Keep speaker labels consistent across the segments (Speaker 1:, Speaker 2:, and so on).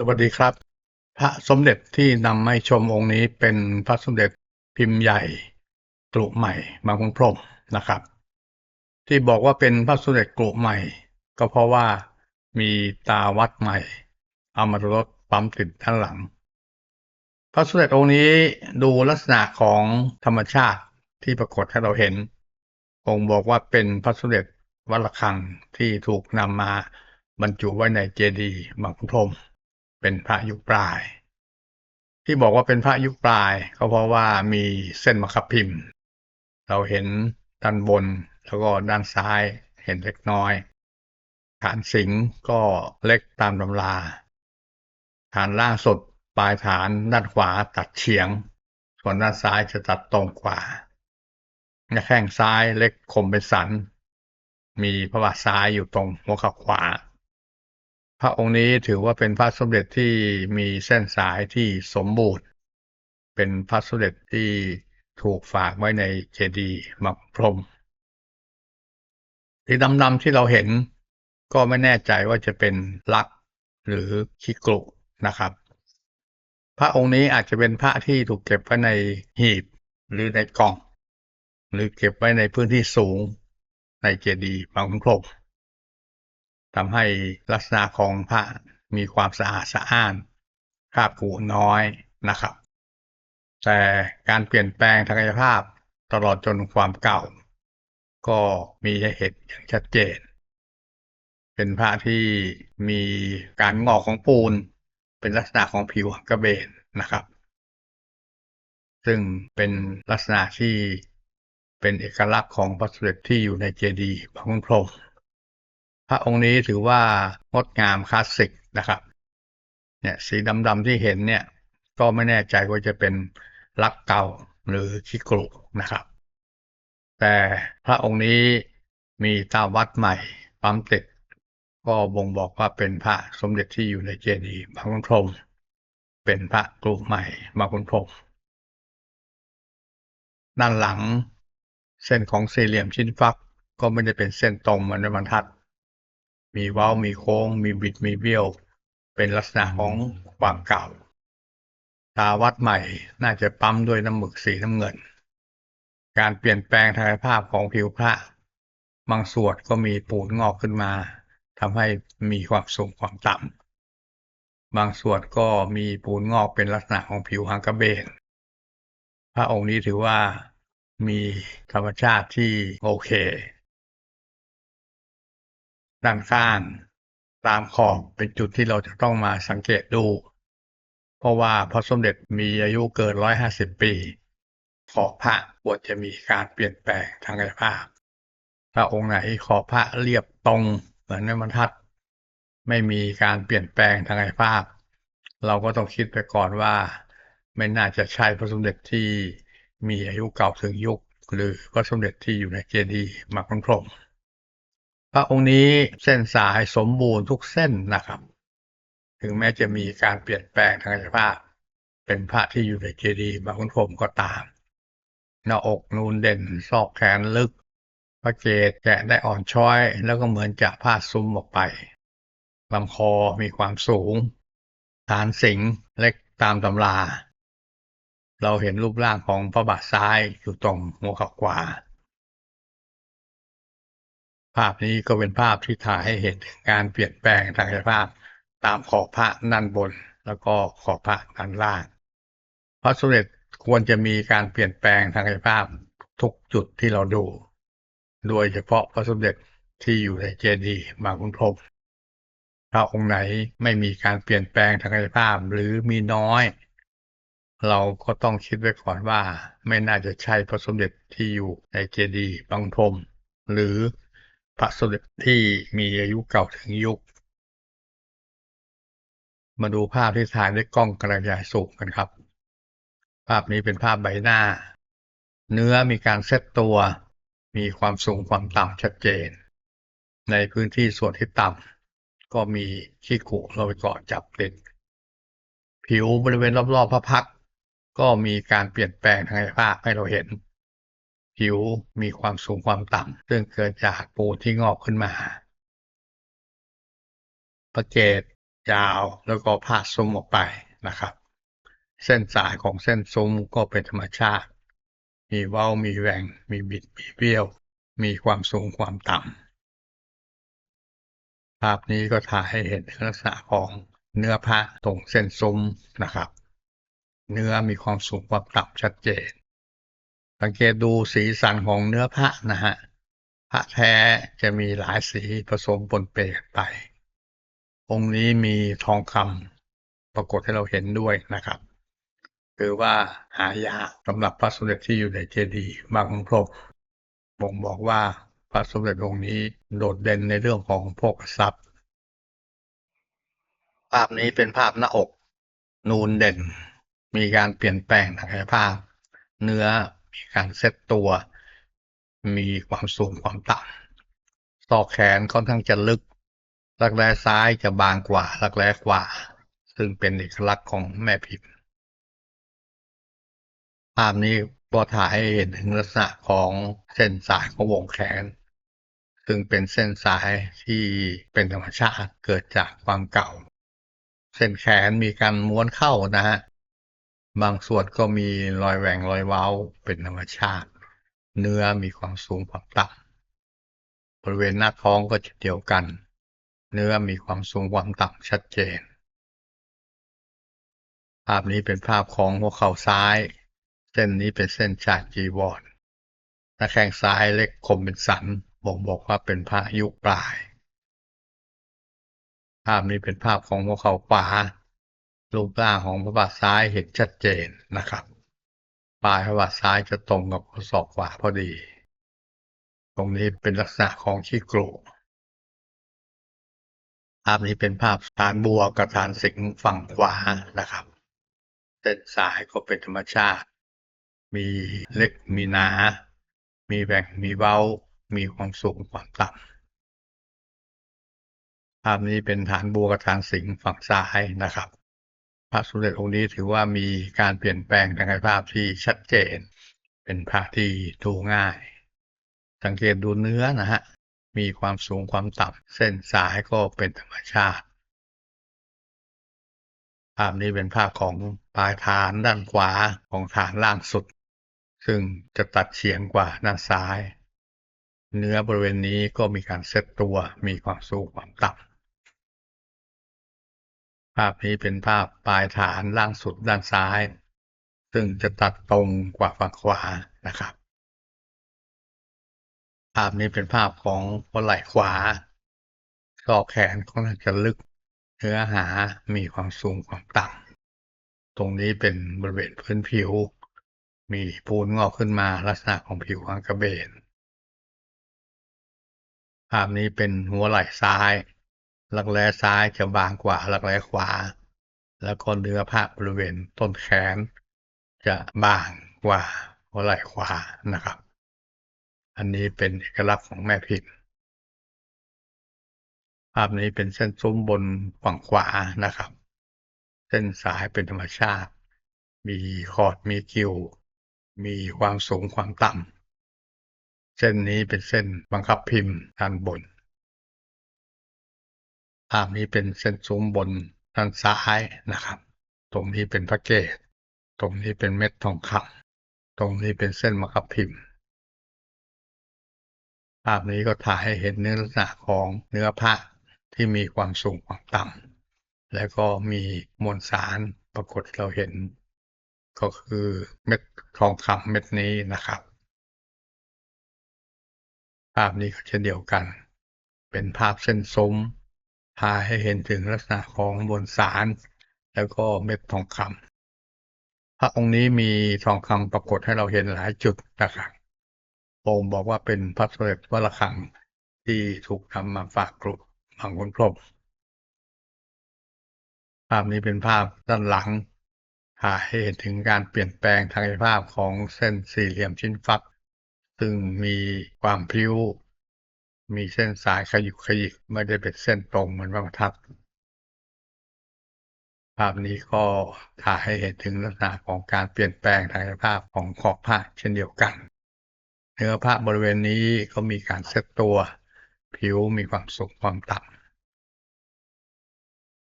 Speaker 1: สวัสดีครับ พระสมเด็จที่นำมาให้ชมองค์นี้เป็นพระสมเด็จพิมพ์ใหญ่กรุใหม่บางขุนพรมนะครับ ที่บอกว่าเป็นพระสมเด็จกรุใหม่ ก็เพราะว่ามีตาวัดใหม่เอามาลดปั๊มติดด้านหลัง พระสมเด็จองค์นี้ดูลักษณะของธรรมชาติที่ปรากฏให้เราเห็น องค์บอกว่าเป็นพระสมเด็จวัดระฆังที่ถูกนำมาบรรจุไว้ในเจดีย์บางขุนพรม เป็นพระยุคปลาย ที่บอกว่าเป็นพระยุคปลายก็เพราะว่ามีเส้นมะขับพิมพ์ เราเห็นด้านบนแล้วก็ด้านซ้ายเห็นเล็กน้อย ฐานสิงก็เล็กตามตำรา ฐานล่างสุดปลายฐานด้านขวาตัดเฉียง ส่วนด้านซ้ายจะตัดตรงกว่าหน้าแข้งซ้ายเล็กคมเป็นสัน มีพระบาทซ้ายอยู่ตรงหัวเข่าขวา พระองค์นี้ถือว่าเป็นพระสมเด็จที่มีเส้นสายที่สมบูรณ์ เป็นพระสมเด็จที่ถูกฝากไว้ในเจดีย์มักพรมที่ดำๆที่เราเห็นก็ไม่แน่ใจว่าจะเป็นลักหรือขี้กรุนะครับ พระองค์นี้อาจจะเป็นพระที่ถูกเก็บไว้ในหีบหรือในกล่อง หรือเก็บไว้ในพื้นที่สูงในเจดีย์บางพรม ทำให้ลักษณะของพระมีความสะอาดสะอ้านคราบกูน้อยนะครับ แต่การเปลี่ยนแปลงทางกายภาพตลอดจนความเก่า ก็มีให้เห็นอย่างชัดเจน เป็นพระที่มีการงอกของปูน เป็นลักษณะของผิวกระเบนนะครับ ซึ่งเป็นลักษณะที่เป็นเอกลักษณ์ของพระสมเด็จที่อยู่ในเจดีย์พระคุณพรหม พระองค์นี้ถือว่างดงามคลาสสิกนะครับ เนี่ยสีดำๆที่เห็นเนี่ย ก็ไม่แน่ใจว่าจะเป็นลักเก่าหรือคิกรุนะครับ แต่พระองค์นี้มีตาวัดใหม่ปั๊มติด ก็บ่งบอกว่าเป็นพระสมเด็จที่อยู่ในเจดีย์บางขุนพรมเป็นพระกรุใหม่บางขุนพรมด้านหลัง เส้นของสี่เหลี่ยมชิ้นฟักก็ไม่ได้เป็นเส้นตรงเหมือนในบรรทัด มีเว้ามีโค้ง มีบิดมีเบี้ยว เป็นลักษณะของความเก่า ตาวัดใหม่น่าจะปั๊มด้วยน้ำหมึกสีน้ำเงิน การเปลี่ยนแปลงทางภาพของผิวพระ บางส่วนก็มีปูนงอกขึ้นมาทำให้มีความสูงความต่ำบางส่วนก็มีปูนงอกเป็นลักษณะของผิวหางกระเบนพระองค์นี้ถือว่ามีธรรมชาติที่โอเค ด้านข้างตามขอบเป็นจุดที่เราจะต้องมาสังเกตดู เพราะว่าพระสมเด็จมีอายุเกิน150ปี ขอบพระควรจะมีการเปลี่ยนแปลงทางกายภาพ ถ้าองค์ไหนขอบพระเรียบตรงเหมือนในบรรทัด ไม่มีการเปลี่ยนแปลงทางกายภาพ เราก็ต้องคิดไปก่อนว่า ไม่น่าจะใช่พระสมเด็จที่มีอายุเก่าถึงยุค หรือพระสมเด็จที่อยู่ในเจดีย์มากรพรม ระองค์นี้เส้นสายสมบูรณ์ทุกเส้นนะครับ ถึงแม้จะมีการเปลี่ยนแปลงทางกายภาพ เป็นพระที่อยู่ในเจดีย์บางขุนพรหมก็ตามหน้าอกนูนเด่นซอกแขนลึก พระเกศแกะได้อ่อนช้อย แล้วก็เหมือนจะผ้าซุ้มออกไปลำคอมีความสูง ฐานสิงห์เล็กตามตำรา เราเห็นรูปร่างของพระบาทซ้ายอยู่ตรงหัวเข่าขวา ภาพนี้ก็เป็นภาพที่ถ่ายให้เห็นถึงการเปลี่ยนแปลงทางกายภาพ ตามขอบพระด้านบน แล้วก็ขอบพระด้านล่าง พระสมเด็จควรจะมีการเปลี่ยนแปลงทางกายภาพทุกจุดที่เราดู โดยเฉพาะพระสมเด็จที่อยู่ในเจดีย์บางขุนพรหมถ้าองค์ไหนไม่มีการเปลี่ยนแปลงทางกายภาพหรือมีน้อย เราก็ต้องคิดไว้ก่อนว่า ไม่น่าจะใช่พระสมเด็จที่อยู่ในเจดีย์บางพรมหรือ พระสมเด็จที่มีอายุเก่าถึงยุค มาดูภาพที่ถ่ายด้วยกล้องกระจายสูงกันครับ ภาพนี้เป็นภาพใบหน้า เนื้อมีการเซตตัว มีความสูงความต่ำชัดเจน ในพื้นที่ส่วนที่ต่ำก็มีขี้ขุเราไปเกาะจับติด ผิวบริเวณรอบๆพระพักก็มีการเปลี่ยนแปลงทางกายภาพให้เราเห็น ผิวมีความสูงความต่ำซึ่งเกิดจากปูที่งอกขึ้นมาพระเกศยาวแล้วก็พาดซุ้มออกไปนะครับ เส้นสายของเส้นซุ้มก็เป็นธรรมชาติ มีเว้ามีแหว่งมีบิดมีเบี้ยว มีความสูงความต่ำภาพนี้ก็ถ่ายให้เห็นลักษณะของเนื้อผ้าตรงเส้นซุ้มนะครับ เนื้อมีความสูงความต่ำชัดเจน สังเกตดูสีสันของเนื้อผ้านะฮะผ้าแท้จะมีหลายสีผสมปนเปกันไป องค์นี้มีทองคำปรากฏให้เราเห็นด้วยนะครับคือว่าหายากสำหรับพระสมเด็จที่อยู่ในเจดีย์บางพรบบ่งบอกว่าพระสมเด็จองค์นี้โดดเด่นในเรื่องของโภคทรัพย์ ภาพนี้เป็นภาพหน้าอก นูนเด่น มีการเปลี่ยนแปลงทางกายภาพ เนื้อ มีการเซตตัว มีความสูงความต่ำซอกแขนค่อนข้างจะลึก รักแร้ซ้ายจะบางกว่า รักแร้ขวา ซึ่งเป็นเอกลักษณ์ของแม่พิมพ์ ภาพนี้ก็ถ่ายให้เห็นถึงลักษณะของเส้นสายของวงแขน ซึ่งเป็นเส้นสายที่เป็นธรรมชาติเกิดจากความเก่า เส้นแขนมีการม้วนเข้านะฮะ บางส่วนก็มีรอยแหว่งรอยเว้าเป็นธรรมชาติ เนื้อมีความสูงความต่ำบริเวณหน้าท้องก็เช่นเดียวกัน เนื้อมีความสูงความต่ำชัดเจน ภาพนี้เป็นภาพของหัวเข่าซ้าย เส้นนี้เป็นเส้นชาดจีวรหน้าแข้งซ้ายเล็กคมเป็นสันบ่งบอกว่าเป็นพระยุคปลาย ภาพนี้เป็นภาพของหัวเข่าขวา รูปร่างของพระบาทซ้ายเห็นชัดเจนนะครับ ปลายพระบาทซ้ายจะตรงกับข้อศอกขวาพอดี ตรงนี้เป็นลักษณะของขี้กรูภาพนี้เป็นภาพฐานบัวกับฐานสิงห์ฝั่งขวานะครับเส้นสายก็เป็นธรรมชาติ มีเล็กมีหนา มีแบ่งมีเว้า มีความสูงความต่ำภาพนี้เป็นฐานบัวกับฐานสิงห์ฝั่งซ้ายนะครับ ระสมเด็จองค์นี้ถือว่ามีการเปลี่ยนแปลงทางกายภาพที่ชัดเจน เป็นพระที่ดูง่าย สังเกตดูเนื้อนะฮะ มีความสูงความต่ำเส้นสายก็เป็นธรรมชาติ ภาพนี้เป็นภาพของปลายฐานด้านขวาของฐานล่างสุด ซึ่งจะตัดเฉียงกว่าด้านซ้าย เนื้อบริเวณนี้ก็มีการเซตตัวมีความสูงความต่ำ ภาพนี้เป็นภาพปลายฐานล่างสุดด้านซ้าย ซึ่งจะตัดตรงกว่าฝั่งขวานะครับ ภาพนี้เป็นภาพของหัวไหล่ขวาซอกแขนค่อนข้างจะลึกเนื้อหามีความสูงความต่ำตรงนี้เป็นบริเวณพื้นผิว มีปูนงอกขึ้นมาลักษณะของผิวของกระเบน ภาพนี้เป็นหัวไหล่ซ้าย รักแร้ซ้ายจะบางกว่ารักแร้ขวา แล้วก็เนื้อผ้าบริเวณต้นแขน จะบางกว่าหัวไหล่ขวานะครับ อันนี้เป็นเอกลักษณ์ของแม่พิมพ์ภาพนี้เป็นเส้นซุ้มบนฝั่งขวานะครับ เส้นสายเป็นธรรมชาติ มีคอร์ดมีคิว มีความสูงความต่ำเส้นนี้เป็นเส้นบังคับพิมพ์ด้านบนาพนี้เป็นเส้นซุ้มบนด้านซ้ายนะครับ ตรงนี้เป็นพระเกศตรงนี้เป็นเม็ดทองคำตรงนี้เป็นเส้นบังคับพิมพ์ ภาพนี้ก็ถ่ายให้เห็นเนื้อลักษณะของเนื้อผ้าที่มีความสูงความต่ำแล้วก็มีมวลสารปรากฏเราเห็น ก็คือเม็ดทองคำเม็ดนี้นะครับ ภาพนี้ก็เช่นเดียวกัน เป็นภาพเส้นซุ้ม พาให้เห็นถึงลักษณะของมวลสารแล้วก็เม็ดทองคำพระองค์นี้มีทองคำปรากฏให้เราเห็นหลายจุดนะครับองค์บอกว่าเป็นพระสมเด็จวัดระฆังที่ถูกทำมาฝากกรุบางคนพรบภาพนี้เป็นภาพด้านหลังถ่ายให้เห็นถึงการเปลี่ยนแปลงทางกายภาพของเส้นสี่เหลี่ยมชิ้นฟัก ซึ่งมีความพลิ้ว มีเส้นสายขยุกขยิกไม่ได้เป็นเส้นตรงเหมือนพระประทับ ภาพนี้ก็ถ่ายให้เห็นถึงลักษณะของการเปลี่ยนแปลงทางกายภาพของขอบผ้าเช่นเดียวกัน เนื้อผ้าบริเวณนี้ก็มีการเซตตัว ผิวมีความสูงความต่ำ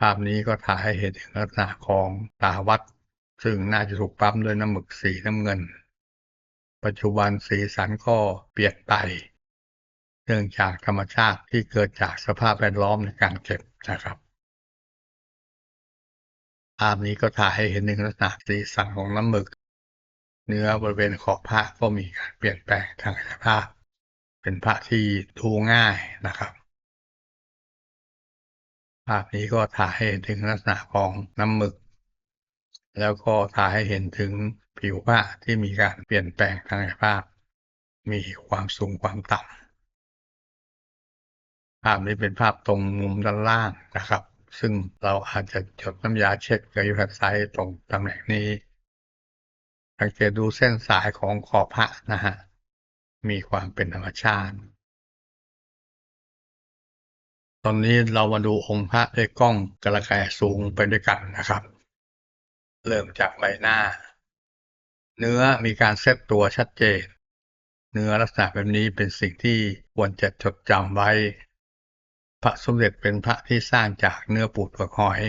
Speaker 1: ภาพนี้ก็ถ่ายให้เห็นถึงลักษณะของตาวัด ซึ่งน่าจะถูกปั๊มด้วยน้ำหมึกสีน้ำเงิน ปัจจุบันสีสันก็เปลี่ยนไป เนื่องจากธรรมชาติที่เกิดจากสภาพแวดล้อมในการเก็บนะครับภาพนี้ก็ถ่ายให้เห็นถึงลักษณะสีสันของน้ำหมึก เนื้อบริเวณขอบผ้าก็มีการเปลี่ยนแปลงทางกายภาพ เป็นผ้าที่ดูง่ายนะครับ ภาพนี้ก็ถ่ายให้เห็นถึงลักษณะของน้ำหมึก แล้วก็ถ่ายให้เห็นถึงผิวผ้าที่มีการเปลี่ยนแปลงทางกายภาพ มีความสูงความต่ำาพนี้เป็นภาพตรงมุมด้านล่างนะครับ ซึ่งเราอาจจะจดน้ำยาเช็ดกับยูแคไซต์ตรงตำแหน่งนี้สังเกตดูเส้นสายของขอบผ้านะฮะ มีความเป็นธรรมชาติ ตอนนี้เรามาดูองค์พระด้วยกล้องกระแกสูงไปด้วยกันนะครับ เริ่มจากใบหน้า เนื้อมีการเซตตัวชัดเจน เนื้อลักษณะแบบนี้เป็นสิ่งที่ควรจะจดจำไว้ พระสมเด็จเป็นพระที่สร้างจากเนื้อปูดเปลือกหอย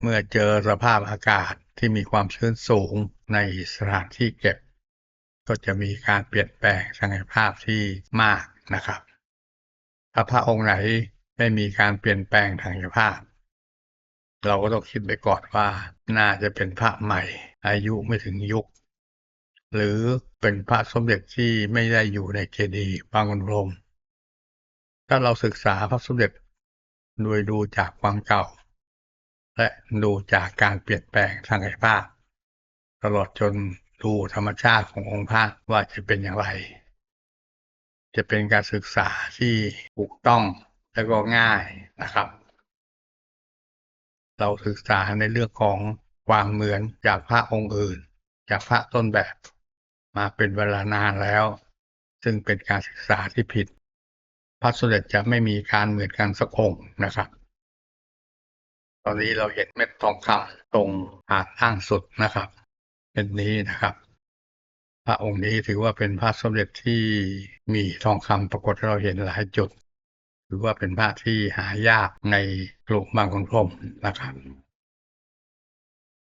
Speaker 1: เมื่อเจอสภาพอากาศที่มีความชื้นสูงในสถานที่เก็บ ก็จะมีการเปลี่ยนแปลงทางภาพที่มากนะครับ ถ้าพระองค์ไหนไม่มีการเปลี่ยนแปลงทางกายภาพ เราก็ต้องคิดไปก่อนว่าน่าจะเป็นพระใหม่ อายุไม่ถึงยุค หรือเป็นพระสมเด็จที่ไม่ได้อยู่ในเจดีย์บางขุนพรม ถ้าเราศึกษาพระสมเด็จโดยดูจากความเก่า และดูจากการเปลี่ยนแปลงทางกายภาพ ตลอดจนดูธรรมชาติขององค์พระว่าจะเป็นอย่างไร จะเป็นการศึกษาที่ถูกต้องและก็ง่ายนะครับ เราศึกษาในเรื่องของความเหมือนจากพระองค์อื่น จากพระต้นแบบ มาเป็นเวลานานแล้ว ซึ่งเป็นการศึกษาที่ผิด พระสมเด็จจะไม่มีการเหมือนกันสักองค์นะครับ ตอนนี้เราเห็นเม็ดทองคำตรงฐานข้างสุดนะครับ เป็นนี้นะครับ พระองค์นี้ถือว่าเป็นพระสมเด็จที่มีทองคำปรากฏเราเห็นหลายจุด ถือว่าเป็นพระที่หายากในกลุ่มบางคนพรมนะครับ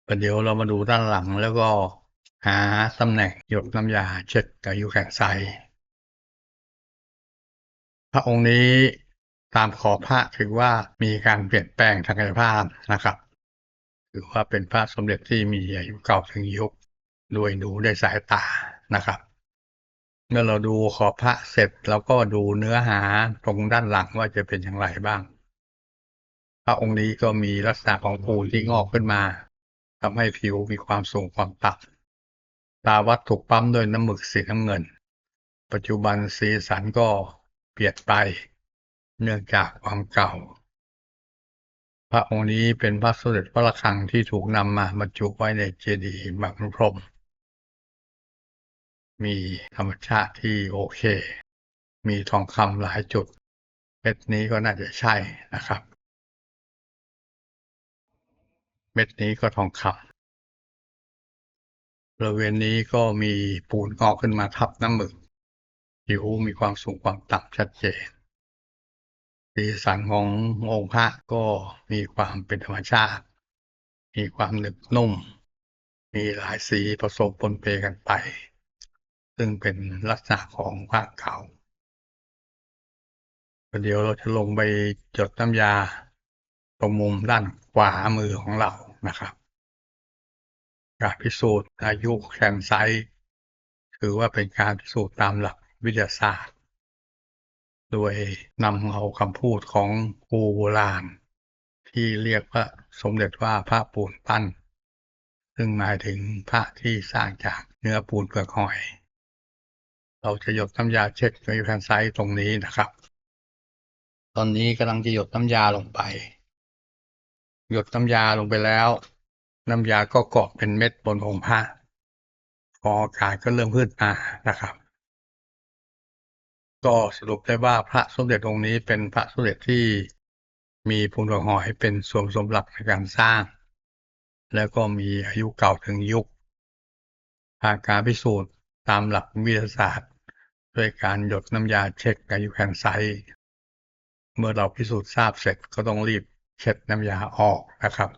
Speaker 1: ประเดี๋ยวเรามาดูด้านหลังแล้วก็หาตำแหน่งหยดน้ำยาเช็ดกับยูแข็งใส พระองค์นี้ตามขอบพระถือว่ามีการเปลี่ยนแปลงทางกายภาพนะครับถือว่าเป็นพระสมเด็จที่มีอายุเก่าถึงยุคโดยดูด้วยสายตานะครับ เมื่อเราดูขอบพระเสร็จเราก็ดูเนื้อหาตรงด้านหลังว่าจะเป็นอย่างไรบ้าง พระองค์นี้ก็มีลักษณะของปูนที่งอกขึ้นมาทำให้ผิวมีความสูงความต่ำตาวัดถูกปั๊มด้วยน้ำหมึกสีน้ำเงิน ปัจจุบันสีสันก็เปลี่ยนไป เนื่องจากความเก่า พระองค์นี้เป็นพระสมเด็จพระระฆังที่ถูกนำมาบรรจุไว้ในเจดีย์บางพรม มีธรรมชาติที่โอเค มีทองคำหลายจุดเม็ดนี้ก็น่าจะใช่นะครับ เม็ดนี้ก็ทองคำบริเวณนี้ก็มีปูนงอกขึ้นมาทับน้ำหมึก ผิวมีความสูงความต่ำชัดเจนสีสันขององค์พระก็มีความเป็นธรรมชาติ มีความหนึบนุ่ม มีหลายสีผสมปนเปกันไป ซึ่งเป็นลักษณะของพระเก่าเดี๋ยวเราจะลงไปจดน้ำยาตรงมุมด้านขวามือของเรานะครับการพิสูจน์อายุแคนไซถือว่าเป็นการพิสูจน์ตามหลัก วิทยาศาสตร์ โดยนำเอาคำพูดของครูโบราณ ที่เรียกว่าสมเด็จว่าพระปูนปั้น ซึ่งหมายถึงพระที่สร้างจากเนื้อปูนเปลือกหอย เราจะหยดน้ำยาเช็ดในแคนไซต์ตรงนี้นะครับ ตอนนี้กำลังจะหยดน้ำยาลงไป หยดน้ำยาลงไปแล้ว น้ำยาก็เกาะเป็นเม็ดบนองค์พระพออากาศก็เริ่มพืชมานะครับ ก็สรุปได้ว่าพระสมเด็จองค์นี้เป็นพระสมเด็จที่มีภูมิหหอยเป็นส่วนสมบัติในการสร้าง แล้วก็มีอายุเก่าถึงยุคทางการพิสูจน์ตามหลักวิทยาศาสตร์ ด้วยการหยดน้ำยาเช็คอายุแคนไซเมื่อเราพิสูจน์ทราบเสร็จก็ต้องรีบเช็ดน้ำยาออกนะครับ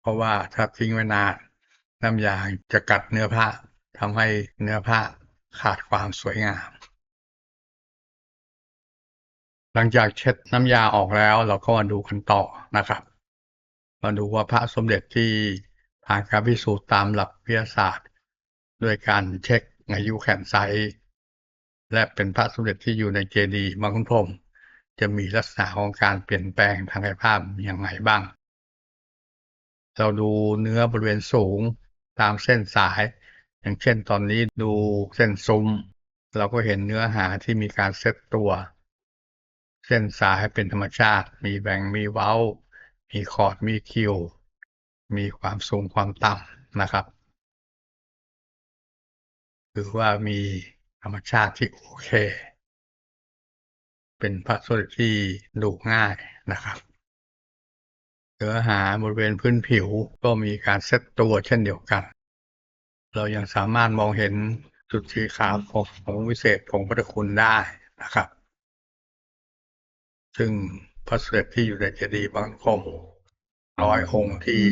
Speaker 1: เพราะว่าถ้าทิ้งไว้นานน้ำยาจะกัดเนื้อผ้าทำให้เนื้อผ้าขาดความสวยงาม หลังจากเช็ดน้ำยาออกแล้วเราก็มาดูกันต่อนะครับ มาดูว่าพระสมเด็จที่ผ่านการพิสูจน์ตามหลักวิทยาศาสตร์ ด้วยการเช็คอายุแขนไซส์และเป็นพระสมเด็จที่อยู่ในเจดีย์บางขุนพรมจะมีลักษณะของการเปลี่ยนแปลงทางกายภาพอย่างไรบ้าง เราดูเนื้อบริเวณสูงตามเส้นสาย อย่างเช่นตอนนี้ดูเส้นซุ้ม เราก็เห็นเนื้อหาที่มีการเซตตัว เส้นสายให้เป็นธรรมชาติ มีแบ่งมีเว้า มีคอร์ดมีคิว มีความสูงความต่ำนะครับหรือว่ามีธรรมชาติที่โอเค เป็นพระสมเด็จที่ดูง่ายนะครับเนื้อหาบริเวณพื้นผิวก็มีการเซตตัวเช่นเดียวกัน เรายังสามารถมองเห็นจุดสีขาวของของวิเศษของพระคุณได้นะครับ ซึ่งพระสมเด็จที่อยู่ในเจดีย์บางคมร้อยองค์ที่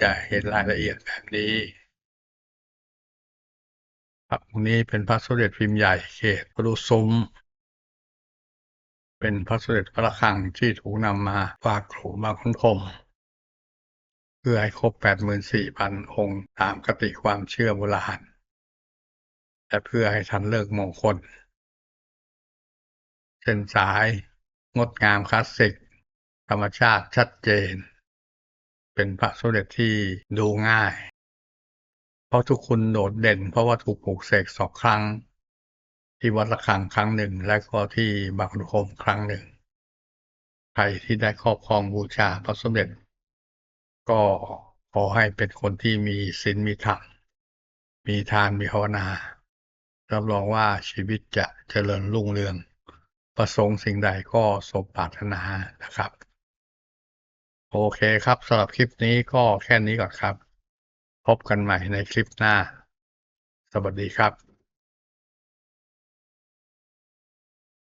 Speaker 1: จะเห็นรายละเอียดแบบนี้พระองค์นี้เป็นพระสมเด็จพิมพ์ใหญ่เขตพระดุซุ้ม เป็นพระสมเด็จพระระฆังที่ถูกนำมาฝากครูบางขุนพรหมเพื่อให้ครบ 84,000 องค์ตามคติความเชื่อโบราณ และเพื่อให้ทันเลิกมงคลเส้นสาย งดงามคลาสสิก ธรรมชาติชัดเจน เป็นพระสมเด็จที่ดูง่าย เพราะทุกคุณโดดเด่น เพราะว่าถูกปลูกเสกสองครั้ง ที่วัดระฆังครั้งหนึ่ง และก็ที่บางขุนพรหมครั้งหนึ่ง ใครที่ได้ครอบครองบูชาพระสมเด็จ ก็ขอให้เป็นคนที่มีศีลมีธรรมมีทานมีภาวนารับรองว่าชีวิตจะเจริญรุ่งเรือง ประสงค์สิ่งใดก็สมปรารถนานะครับ โอเคครับสำหรับคลิปนี้ก็แค่นี้ก่อนครับ พบกันใหม่ในคลิปหน้า สวัสดีครับ